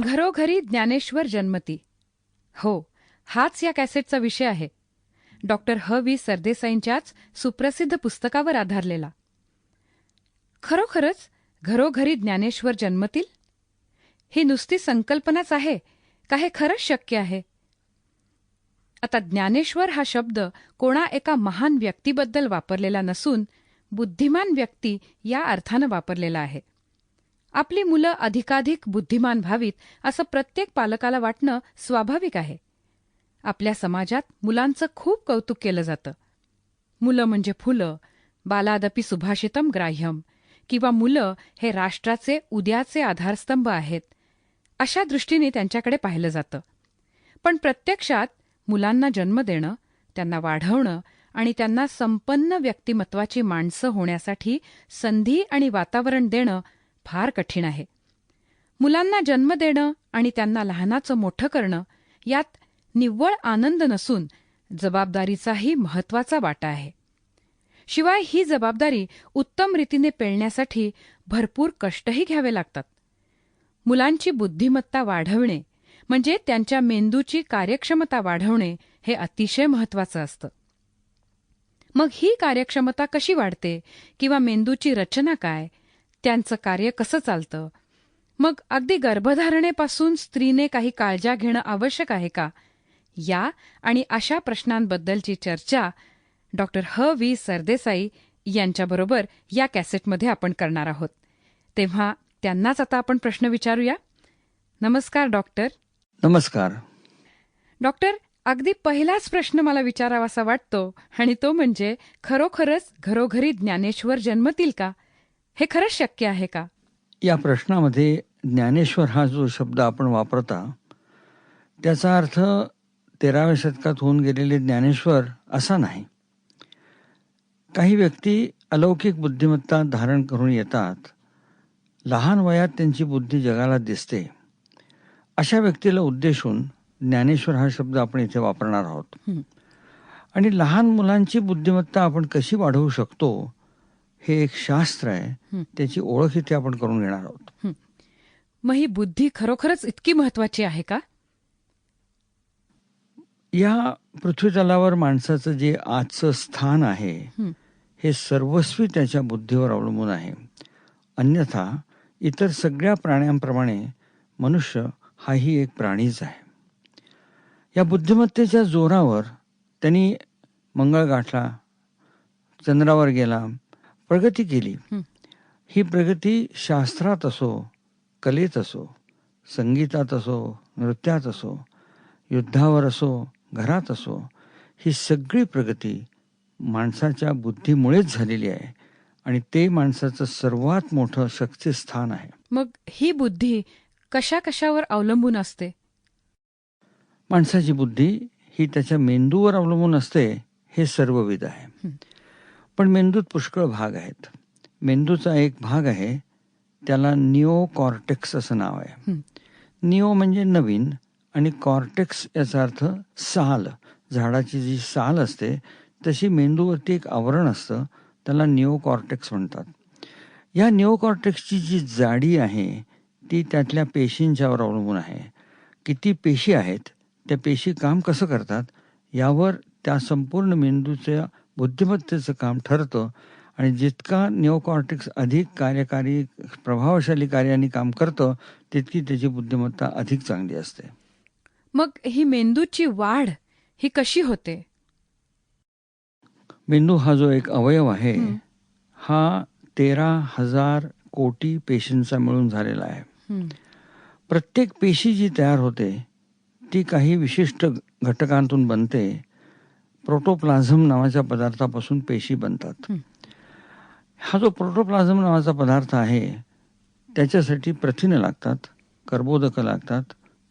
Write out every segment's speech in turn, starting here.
घरोघरी ज्ञानेश्वर जन्मती. हो हाच या कॅसेटचा विषय आहे. डॉक्टर ह. व्ही सरदेसाईंच्याच सुप्रसिद्ध पुस्तकावर आधारलेला. खरोखरच घरोघरी ज्ञानेश्वर जन्मतील? ही नुसती संकल्पनाच आहे का हे खरंच शक्य आहे? आता ज्ञानेश्वर हा शब्द कोणा एका महान व्यक्तीबद्दल वापरलेला नसून बुद्धिमान व्यक्ती या अर्थानं वापरलेला आहे. आपली मुलं अधिकाधिक बुद्धिमान व्हावीत असं प्रत्येक पालकाला वाटणं स्वाभाविक आहे. आपल्या समाजात मुलांचं खूप कौतुक केलं जातं. मुलं म्हणजे फुलं बालादपी सुभाषितम ग्राह्यम किंवा मुलं हे राष्ट्राचे उद्याचे आधारस्तंभ आहेत अशा दृष्टीने त्यांच्याकडे पाहिलं जातं. पण प्रत्यक्षात मुलांना जन्म देणं त्यांना वाढवणं आणि त्यांना संपन्न व्यक्तिमत्वाची माणसं होण्यासाठी संधी आणि वातावरण देणं फार कठीण आहे. मुलांना जन्म देणं आणि त्यांना लहानाचं मोठं करणं यात निव्वळ आनंद नसून जबाबदारीचाही महत्त्वाचा वाटा आहे. शिवाय ही जबाबदारी उत्तम रीतीने पेळण्यासाठी भरपूर कष्टही घ्यावे लागतात. मुलांची बुद्धिमत्ता वाढवणे म्हणजे त्यांच्या मेंदूची कार्यक्षमता वाढवणे हे अतिशय महत्वाचं असतं. मग ही कार्यक्षमता कशी वाढते किंवा मेंदूची रचना काय त्यांचं कार्य कसं चालतं? मग अगदी गर्भधारणेपासून स्त्रीने काही काळजा घेणं आवश्यक आहे का? या आणि अशा प्रश्नांबद्दलची चर्चा डॉक्टर ह. व्ही. सरदेसाई यांच्याबरोबर या कॅसेटमध्ये आपण करणार आहोत. तेव्हा त्यांनाच आता आपण प्रश्न विचारूया. नमस्कार डॉक्टर नमस्कार. डॉक्टर अगदी पहिलाच प्रश्न मला विचारावासा वाटतो आणि तो म्हणजे खरोखरच घरोघरी ज्ञानेश्वर जन्मतील का? हे खरंच शक्य आहे का? या प्रश्नामध्ये ज्ञानेश्वर हा जो शब्द आपण वापरता त्याचा अर्थ तेराव्या शतकात होऊन गेलेले ज्ञानेश्वर असा नाही. काही व्यक्ती अलौकिक बुद्धिमत्ता धारण करून येतात लहान वयात त्यांची बुद्धी जगाला दिसते. अशा व्यक्तीला उद्देशून ज्ञानेश्वर हा शब्द आपण इथे वापरणार आहोत. आणि लहान मुलांची बुद्धिमत्ता आपण कशी वाढवू शकतो हे एक शास्त्र आहे. त्याची ओळख इथे आपण करून घेणार आहोत. मग ही बुद्धी खरोखरच इतकी महत्वाची आहे का? या पृथ्वीतलावर माणसाचं जे आजचं स्थान आहे हं. हे सर्वस्वी त्याच्या बुद्धीवर अवलंबून आहे. अन्यथा इतर सगळ्या प्राण्यांप्रमाणे मनुष्य हाही एक प्राणीच आहे. या बुद्धिमत्तेच्या जोरावर त्यांनी मंगळ गाठला चंद्रावर गेला प्रगती केली हं. प्रगती शास्त्रात असो कलेत असो संगीतात असो नृत्यात असो युद्धावर असो घरात असो ही सगळी प्रगती माणसाच्या बुद्धीमुळेच झालेली आहे आणि ते माणसाचं सर्वात मोठं शक्तिस्थान आहे मग ही बुद्धी कशा कशावर अवलंबून असते माणसाची बुद्धी ही त्याच्या मेंदूवर अवलंबून असते हे सर्वविध आहे. पण मेंदूत पुष्कळ भाग आहेत. मेंदूचा एक भाग आहे त्याला निओ कॉर्टेक्स असं नाव आहे. निओ म्हणजे नवीन आणि कॉर्टेक्स याचा अर्थ साल. झाडाची जी साल असते तशी मेंदूवरती एक आवरण असतं त्याला निओ कॉर्टेक्स म्हणतात. या निओ कॉर्टेक्सची जी जाडी आहे ती त्यातल्या पेशींच्यावर अवलंबून आहे. किती पेशी आहेत त्या पेशी काम कसं करतात यावर त्या संपूर्ण मेंदूच्या बुद्धिमत्तेचं काम ठरतं आणि जितका निओकॉर्टिक्स अधिक कार्यकारी प्रभावशाली कार्याने काम करतं तितकी त्याची बुद्धिमत्ता अधिक चांगली असते मग ही मेंदूची वाढ ही कशी होते मेंदू हा जो एक अवयव आहे हं. तेरा हजार कोटी पेशींचा मिळून झालेला आहे. प्रत्येक पेशी जी तयार होते ती काही विशिष्ट घटकांतून बनते प्रोटोप्लाझम नावाच्या पदार्थापासून पेशी बनतात हं. जो प्रोटोप्लाझम नावाचा पदार्थ आहे त्याच्यासाठी प्रथिनं लागतात कर्बोदकं लागतात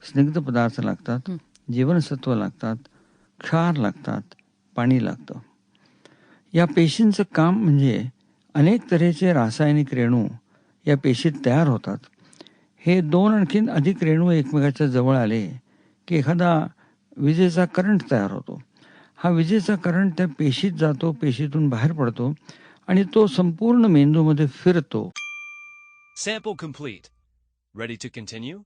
स्निग्ध पदार्थ लागतात. जीवनसत्व लागतात क्षार लागतात पाणी लागतं या पेशींचं काम म्हणजे अनेक तऱ्हेचे रासायनिक रेणू या पेशीत तयार होतात हे दोन आणखीन अधिक रेणू एकमेकाच्या जवळ आले की एखादा विजेचा करंट तयार होतो हा विजेचा करंट त्या पेशीत जातो पेशीतून बाहेर पडतो आणि तो संपूर्ण मेंदूमध्ये फिरतो Sample complete. Ready to continue?